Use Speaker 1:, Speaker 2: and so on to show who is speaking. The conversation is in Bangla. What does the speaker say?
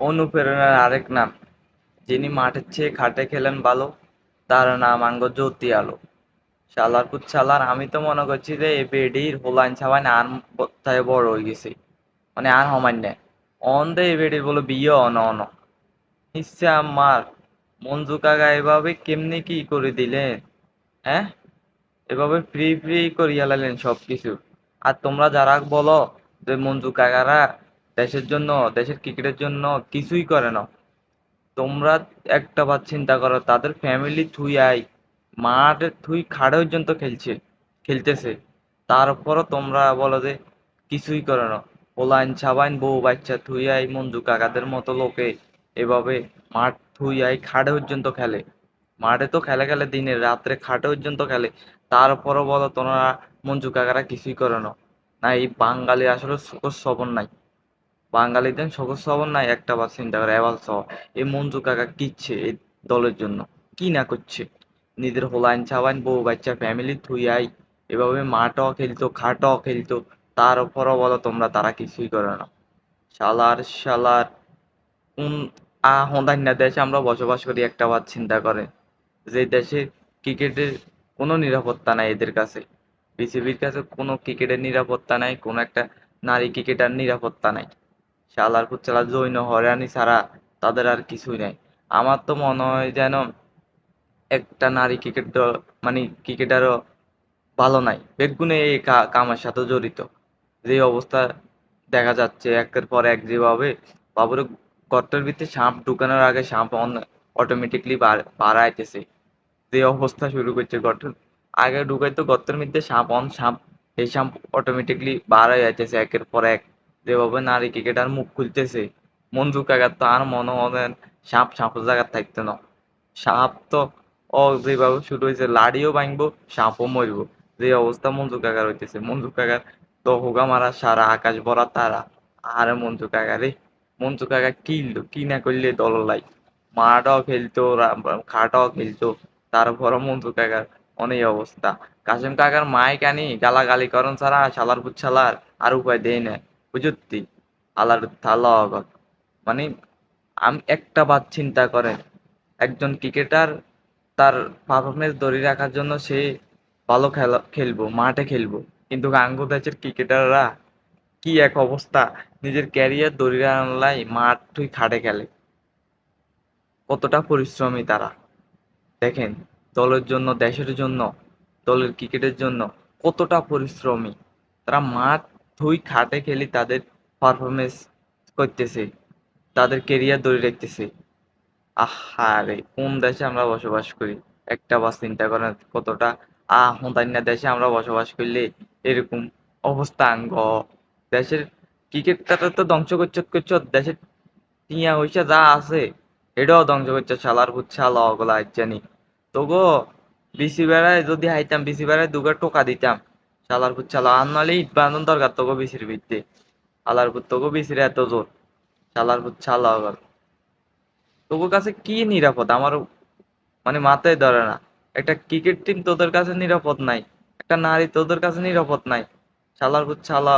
Speaker 1: অনুপ্রেরণার আরেক নাম, যিনি মাঠের চেয়ে খাটে খেলেন ভালো, তার নাম আঙ্গ জ্যোতি আলো। শালার শালার, আমি তো মনে করছি যে এ বেডির হোলাইন সাবান আর তাই বড় হয়ে গেছে। মানে আর হমান্য অন দে এ বেডির বলে বিয়ে অন অন। নিশ্চয় আমার, মঞ্জু কাকা এভাবে কেমনি কি করে দিলেন হ্যাঁ? এভাবে ফ্রি ফ্রি করিয়া লাইলেন সব কিছু আর তোমরা যারা বলো যে মঞ্জু কাকারা দেশের জন্য, দেশের ক্রিকেটের জন্য কিছুই করে না। তোমরা একটা বার চিন্তা করো, তাদের ফ্যামিলি থুই আই, মাঠে থুই খাড়ে পর্যন্ত খেলছে, খেলতেছে। তারপরও তোমরা বলো যে কিছুই করে না। পোলাইন ছাবাইন বউ বাচ্চা থুই আই, মঞ্জু কাকাদের মতো লোকে এভাবে মাঠ থুই আই খাড়ে পর্যন্ত খেলে। মাঠে তো খেলে খেলে দিনে, রাত্রে খাটে পর্যন্ত খেলে। তারপরও বলো তোমরা মঞ্জু কাকারা কিছুই করে না। না, এই বাঙালি আসলে সবর নাই। বাঙালিদের সকল সবর নাই একটা বার চিন্তা করে এবার সহ এই মঞ্জু কাকা কিচ্ছে এই দলের জন্য। কি না করছে? নিজের হোলাইন ছাবাইন বউ বাচ্চা ফ্যামিলি থুইয়াই এভাবে মাঠও খেলতো, খাটও খেলতো। তার উপরও বলো তোমরা, তারা কিছুই করে না। শালার শালার। কোন আ হোন্দান্য দেশে আমরা বসবাস করি, একটা বার চিন্তা করে। যে দেশে ক্রিকেটের কোনো নিরাপত্তা নাই এদের কাছে। বিসিবির কাছে কোনো ক্রিকেটের নিরাপত্তা নাই, কোনো একটা নারী ক্রিকেটার নিরাপত্তা নাই। শালার পুচ্চালা জৈন হয়রানি ছাড়া তাদের আর কিছুই নাই। আমার তো মনে হয় যেন একটা নারী ক্রিকেট মানে ক্রিকেটারও ভালো নাই। বেগুনে এই কামের সাথে জড়িত। যে অবস্থা দেখা যাচ্ছে, একের পর এক যেভাবে বাবুর গর্তের ভিতরে সাপ ঢুকানোর আগে সাপ অটোমেটিকলি বাড়াইতেছে। যে অবস্থা শুরু করছে গর্তের। আগে ঢুকাইতো গর্তের মধ্যে সাপ অন, সাপ, এই সাপ অটোমেটিকলি বাড়াই যাইতেছে একের পর এক। যেভাবে নারী ক্রিকেটার মুখ খুলতেছে। মঞ্জু কাকার তো আর মনে হয় সাপ সাপের জায়গার থাকতো না। সাপ তো ও যেভাবে শুরু হয়েছে, লাড়িও ভাঙবো, সাপও মরবো। যে অবস্থা মঞ্জু কাকার হইতেছে। মঞ্জু কাকার তো হোগা মারা সারা আকাশ ভরা তারা। আরে মঞ্জু কাকা রে মঞ্জু কাকা কিনলো কি না করলে দললাই মাঠও খেলতো খাটাও খেলতো। তারপরও মঞ্জু কাকার অনেক অবস্থা। কাসিম কাকার মাই কানি গালাগালি করন ছাড়া শালার বুচ্ছালার আর উপায় দেয় না। বুঝতি আলার থালা মানে আমি একটা বার চিন্তা করেন একজন ক্রিকেটার তার পারফরমেন্স ধরে রাখার জন্য সে ভালো খেলা, খেলব, মাঠে খেলব। কিন্তু বাংলাদেশের ক্রিকেটাররা কি এক অবস্থা, নিজের ক্যারিয়ার ধরে রাখলাই মাঠ তুই খাটে খেলে। কতটা পরিশ্রমী তারা। দেখেন, দলের জন্য, দেশের জন্য, দলের ক্রিকেটের জন্য কতটা পরিশ্রমী। তারা মাঠ ধুই খাটে খেলি তাদের পারফরমেন্স করতেছে, তাদের কেরিয়ার ধরে রাখতেছে। আহারে, কোন দেশে আমরা বসবাস করি? একটা বার চিন্তা করেন কতটা আহ অন্যান্য দেশে আমরা বসবাস করলে এরকম অবস্থা আঙ্গ। দেশের ক্রিকেটটা তো ধ্বংস করছে, করছ, দেশের টিয়া হইসা যা আছে, এটাও ধ্বংস করছে, শালার শালা, ওগুলা জানি তো গো বিসি বেড়ায় যদি হাইতাম বিসি বেড়ায় দুগা টোকা দিতাম। শালার ভূত চালা। আর নাহলে ইট বান্ধন দরকার তোকে বিসির ভিত্তি শালার ভূত তোকে বিসির এত জোর। চালার ভূত চালা আবার। তোর কাছে কি নিরাপদ? আমার মানে মাথায় ধরে না। একটা ক্রিকেট টিম তোদের কাছে নিরাপদ নাই। একটা নারী তোদের কাছে নিরাপদ নাই। শালার পুত শালা